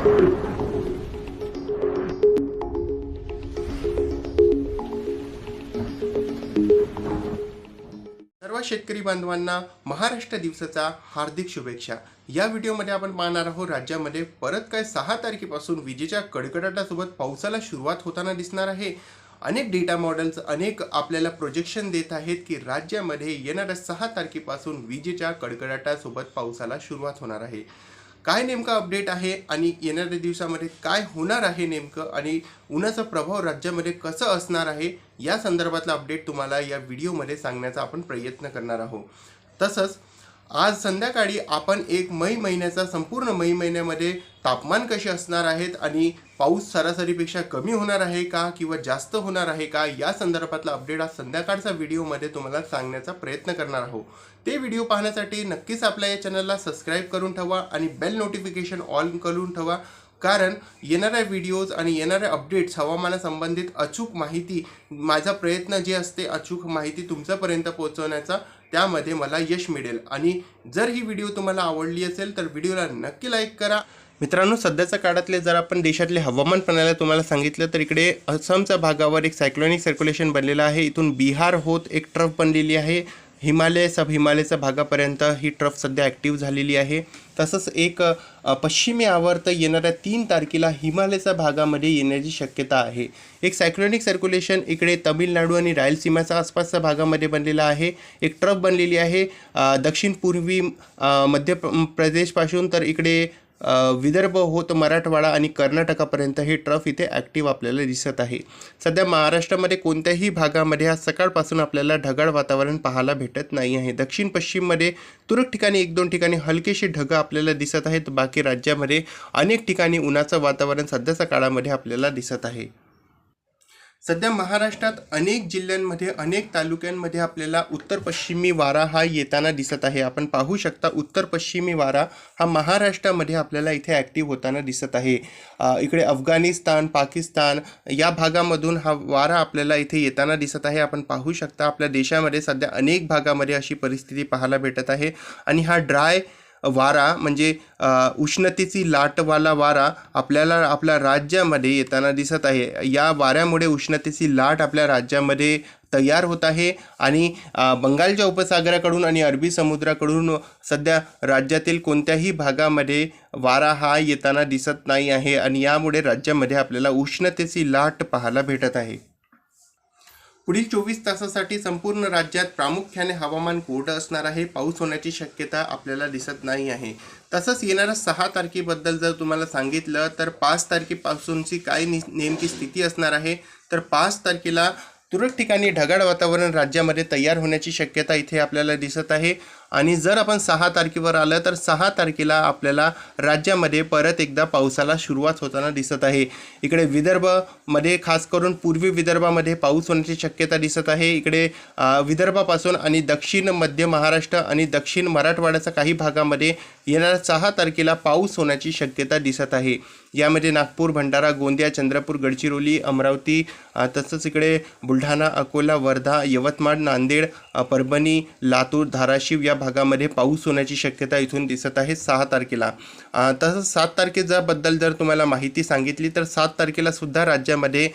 सर्व शेतकरी बांधवांना महाराष्ट्र दिवसाचा हार्दिक शुभेच्छा. या व्हिडिओमध्ये आपण पाहणार आहोत राज्यामध्ये परत काय सहा तारखेपासून विजेच्या कडकडाटासोबत पावसाला सुरुवात होताना दिसणार आहे. अनेक डेटा मॉडेल्स अनेक आपल्याला प्रोजेक्शन देत आहेत की राज्यामध्ये येणाऱ्या सहा तारखेपासून विजेच्या कडकडाटासोबत पावसाला सुरुवात होणार आहे. काय नेमका अपडेट आहे आणि येणाऱ्या दिवसामध्ये काय होणार आहे नेमकं आणि उन्हाचा प्रभाव राज्यामध्ये कसं असणार आहे या संदर्भातला अपडेट तुम्हाला या व्हिडिओमध्ये सांगण्याचा आपण प्रयत्न करणार आहोत. तसंच आज संध्याकाळी आपण एक मै महिन्याचा संपूर्ण मै महिन्यामध्ये तापमान कसे असणार आहेत आणि पाऊस सरासरीपेक्षा कमी होणार आहे का किंवा जास्त होणार आहे का या संदर्भातला अपडेट आज संध्याकाळचा व्हिडिओमध्ये तुम्हाला सांगण्याचा प्रयत्न करणार आहोत. ते व्हिडिओ पाहण्यासाठी नक्कीच आपल्या या चॅनलला सबस्क्राईब करून ठेवा आणि बेल नोटिफिकेशन ऑन करून ठेवा. कारण येणाऱ्या व्हिडिओज आणि येणाऱ्या अपडेट्स हवामानासंबंधित अचूक माहिती माझा प्रयत्न जे असते अचूक माहिती तुमच्यापर्यंत पोहोचवण्याचा त्यामध्ये मला यश मिळेल. आणि जर ही व्हिडिओ तुम्हाला आवडली असेल तर व्हिडिओला नक्की लाईक करा. मित्रांनो सध्याच्या काळातले जर आपण देशातले हवामान प्रणाली तुम्हाला सांगितलं तर इकडे असमच्या भागावर एक सायक्लॉनिक सर्क्युलेशन बनलेलं आहे. इथून बिहार होत एक ट्रफ बनलेली आहे. हिमालय सब हिमालयच्या भागापर्यंत ही ट्रफ सध्या ॲक्टिव्ह झालेली आहे. तसंच एक पश्चिमी आवर्त येणाऱ्या तीन तारखेला हिमालयाच्या भागामध्ये येण्याची शक्यता आहे. एक सायक्लोनिक सर्क्युलेशन इकडे तमिळनाडू आणि रायलसीमाच्या आसपासच्या भागामध्ये बनलेला आहे. एक ट्रफ बनलेली आहे. दक्षिण पूर्वी मध्य प्रदेशपासून तर इकडे विदर्भ होत मराठवाडा आणि कर्नाटकापर्यंत हे ट्रफ इथे ॲक्टिव्ह आपल्याला दिसत आहे. सध्या महाराष्ट्रामध्ये कोणत्याही भागामध्ये आज सकाळपासून आपल्याला ढगाळ वातावरण पाहायला भेटत नाही आहे. दक्षिण पश्चिममध्ये तुरळक ठिकाणी एक दोन ठिकाणी हलकेशी ढगं आपल्याला दिसत आहेत. बाकी राज्यामध्ये अनेक ठिकाणी उन्हाचं वातावरण सध्याच्या काळामध्ये आपल्याला दिसत आहे. सध्या महाराष्ट्रात अनेक जिल्ह्यांमध्ये अनेक तालुक्यांमध्ये आपल्याला उत्तर पश्चिमी वारा हा येताना दिसत आहे. आपण पाहू शकता उत्तर पश्चिमी वारा हा महाराष्ट्रामध्ये आपल्याला इथे ॲक्टिव्ह होताना दिसत आहे. इकडे अफगाणिस्तान पाकिस्तान या भागामधून हा वारा आपल्याला इथे येताना दिसत आहे. आपण पाहू शकता आपल्या देशामध्ये सध्या अनेक भागामध्ये अशी परिस्थिती पाहायला भेटत आहे. आणि हा ड्राय वारा म्हणजे उष्णतेची लाटवाला वारा आपल्याला आपल्या राज्यामध्ये येताना दिसत आहे. या वाऱ्यामुळे उष्णतेची लाट आपल्या राज्यामध्ये तयार होत आहे आणि बंगालच्या उपसागराकडून आणि अरबी समुद्राकडून सध्या राज्यातील कोणत्याही भागामध्ये वारा हा येताना दिसत नाही आहे आणि यामुळे राज्यामध्ये आपल्याला उष्णतेची लाट पाहायला भेटत आहे. पुढील चोवीस तासासाठी संपूर्ण राज्यात प्रामुख्याने हवामान कोरडं असणार आहे. पाऊस होण्याची शक्यता आपल्याला दिसत नाही आहे. तसंच येणाऱ्या सहा तारखेबद्दल जर तुम्हाला सांगितलं तर पाच तारखेपासूनची काय नि नेमकी स्थिती असणार आहे? तर पाच तारखेला तुरळक ठिकाणी ढगाळ वातावरण राज्यामध्ये तयार होण्याची शक्यता इथे आपल्याला दिसत आहे. आणि जर आपण सहा तारखेवर आलं तर सहा तारखेला आपल्याला राज्यामध्ये परत एकदा पावसाला सुरुवात होताना दिसत आहे. इकडे विदर्भमध्ये खास करून पूर्वी विदर्भामध्ये पाऊस होण्याची शक्यता दिसत आहे. इकडे विदर्भापासून आणि दक्षिण मध्य महाराष्ट्र आणि दक्षिण मराठवाड्याच्या काही भागामध्ये येणाऱ्या सहा तारखेला पाऊस होण्याची शक्यता दिसत आहे. यामध्ये नागपूर भंडारा गोंदिया चंद्रपूर गडचिरोली अमरावती तसंच इकडे बुलढाणा अकोला वर्धा यवतमाळ नांदेड परभणी लातूर धाराशिव या भागामध्ये पाऊस होण्याची शक्यता इथून दिसत आहे सहा तारखेला. तसंच सात तारखेच्याबद्दल जर तुम्हाला माहिती सांगितली तर सात तारखेला सुद्धा राज्यामध्ये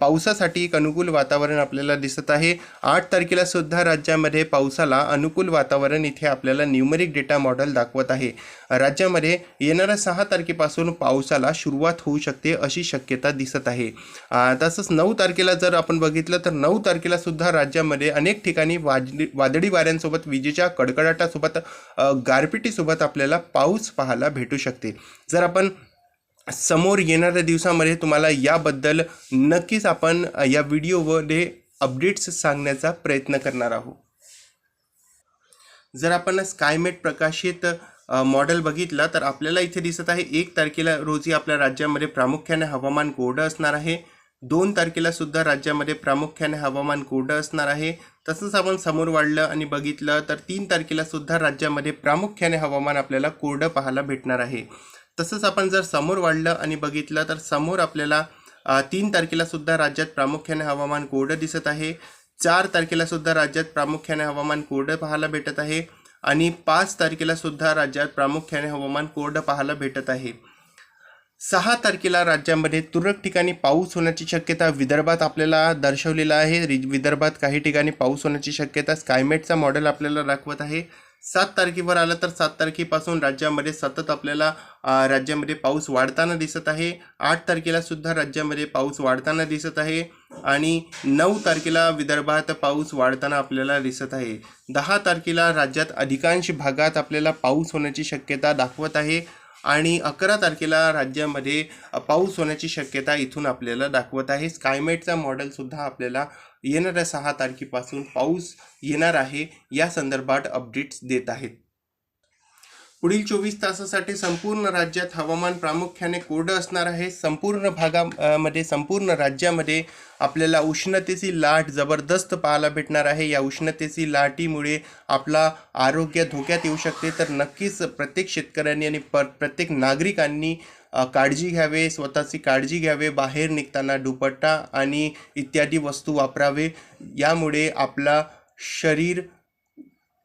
पावसासाठी एक अनुकूल वातावरण आपल्याला दिसत आहे. आठ तारखेला सुद्धा राज्यामध्ये पावसाला अनुकूल वातावरण इथे आपल्याला न्यूमरिक डेटा मॉडेल दाखवत आहे. राज्यामध्ये येणाऱ्या सहा तारखेपासून पावसाला सुरुवात होऊ शकते अशी शक्यता दिसत आहे. तसंच नऊ तारखेला जर आपण बघितलं तर नऊ तारखेला सुद्धा राज्यामध्ये अनेक ठिकाणी वाजडी वादळी वाऱ्यांसोबत विजेच्या कडकडा अ, गारपिटीसोबत आपल्याला पाऊस पाहायला भेटू शकते. जर आपण समोर येणाऱ्या दिवसामध्ये तुम्हाला याबद्दल नक्कीच आपण या व्हिडिओमध्ये अपडेट्स सांगण्याचा प्रयत्न करणार आहोत. जर आपण स्कायमेट प्रकाशित मॉडेल बघितलं तर आपल्याला इथे दिसत आहे एक तारखेला रोजी आपल्या राज्यामध्ये प्रामुख्याने हवामान कोरडं असणार आहे. दोन तारखेला सुद्धा राज्यामध्ये प्रामुख्याने हवामान कोरडं असणार आहे. तसंच आपण समोर वाढलं आणि बघितलं तर तीन तारखेला सुद्धा राज्यामध्ये प्रामुख्याने हवामान आपल्याला कोरडं पाहायला भेटणार आहे. तसंच आपण जर समोर वाढलं आणि बघितलं तर समोर आपल्याला तीन तारखेला सुद्धा राज्यात प्रामुख्याने हवामान कोरडं दिसत आहे. चार तारखेला सुद्धा राज्यात प्रामुख्याने हवामान कोरडं पाहायला भेटत आहे. आणि पाच तारखेला सुद्धा राज्यात प्रामुख्याने हवामान कोरडं पाहायला भेटत आहे. सहा तारखेला राज्यामध्ये तुरळक ठिकाणी पाऊस होण्याची शक्यता विदर्भात आपल्याला दर्शवलेला आहे. रि- विदर्भात काही ठिकाणी पाऊस होण्याची शक्यता स्कायमेटचा मॉडेल आपल्याला दाखवत आहे. सात तारखेवर आलं तर सात तारखेपासून राज्यामध्ये सतत आपल्याला राज्यामध्ये पाऊस वाढताना दिसत आहे. आठ तारखेला सुद्धा राज्यामध्ये पाऊस वाढताना दिसत आहे आणि नऊ तारखेला विदर्भात पाऊस वाढताना आपल्याला दिसत आहे. दहा तारखेला राज्यात अधिकांश भागात आपल्याला पाऊस होण्याची शक्यता दाखवत आहे. आणि अकरा तारखेला राज्यामध्ये पाऊस होण्याची शक्यता इथून आपल्याला दाखवत आहे. स्कायमेटचा मॉडेलसुद्धा आपल्याला येणाऱ्या सहा तारखेपासून पाऊस येणार आहे. या संदर्भात अपडेट्स देत आहेत. पुढील चोवीस तासासाठी संपूर्ण राज्यात हवामान प्रामुख्याने कोरडं असणार आहे. संपूर्ण भागामध्ये संपूर्ण राज्यामध्ये आपल्याला उष्णतेची लाट जबरदस्त पाहायला भेटणार आहे. या उष्णतेची लाटीमुळे आपला आरोग्य धोक्यात येऊ शकते. तर नक्कीच प्रत्येक शेतकऱ्यांनी आणि पर प्रत्येक नागरिकांनी काळजी घ्यावे स्वतःची काळजी घ्यावे बाहेर निघताना दुपट्टा आणि इत्यादी वस्तू वापरावे. यामुळे आपला शरीर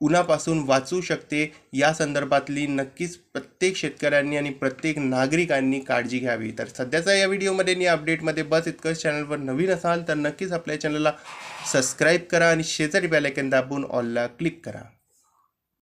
उन्हापासून वाचू शकते. या संदर्भातली नक्कीच प्रत्येक शेतकऱ्यांनी आणि प्रत्येक नागरिकांनी काळजी घ्यावी. तर सध्याचा या व्हिडिओमध्ये आणि अपडेटमध्ये बस इतकंच. चॅनलवर नवीन असाल तर नक्कीच आपल्या चॅनलला सबस्क्राईब करा आणि शेजारी बॅलायकन दाबून ऑलला क्लिक करा.